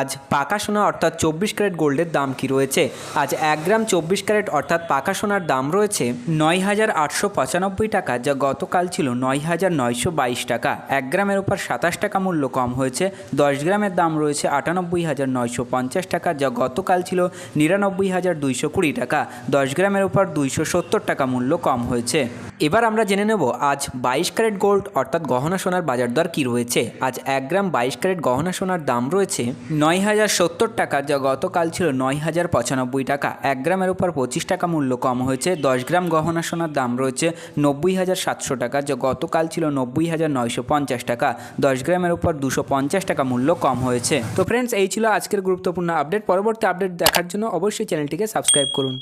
আজ পাকা সোনা অর্থাৎ চব্বিশ ক্যারেট গোল্ডের দাম কি রয়েছে? আজ এক গ্রাম চব্বিশ ক্যারেট অর্থাৎ পাকা সোনার দাম রয়েছে নয় হাজার আটশো পঁচানব্বই টাকা, যা গতকাল ছিল নয় হাজার নয়শো বাইশ টাকা। এক গ্রামের উপর সাতাশ টাকা মূল্য কম হয়েছে, দশ গ্রামের দাম রয়েছে আটানব্বই হাজার নয়শো পঞ্চাশ টাকা, যা গতকাল ছিল নিরানব্বই হাজার দুইশো কুড়ি টাকা। দশ গ্রামের উপর দুইশো সত্তর টাকা মূল্য কম হয়েছে। এবার আমরা জেনে নেব আজ বাইশ ক্যারেট গোল্ড অর্থাৎ গহনা সোনার বাজার দর কী রয়েছে। আজ এক গ্রাম বাইশ ক্যারেট গহনা সোনার দাম রয়েছে নয় হাজার সত্তর টাকা, যা গতকাল ছিল নয় হাজার পঁচানব্বই টাকা। এক গ্রামের উপর পঁচিশ টাকা মূল্য কম হয়েছে, দশ গ্রাম গহনা সোনার দাম রয়েছে নব্বই হাজার সাতশো টাকা, যা গতকাল ছিল নব্বই হাজার নয়শো পঞ্চাশ টাকা। দশ গ্রামের উপর দুশো পঞ্চাশ টাকা মূল্য কম হয়েছে। তো ফ্রেন্ডস এই ছিল আজকের গুরুত্বপূর্ণ আপডেট পরবর্তী আপডেট দেখার জন্য অবশ্যই চ্যানেলটিকে সাবস্ক্রাইব করুন।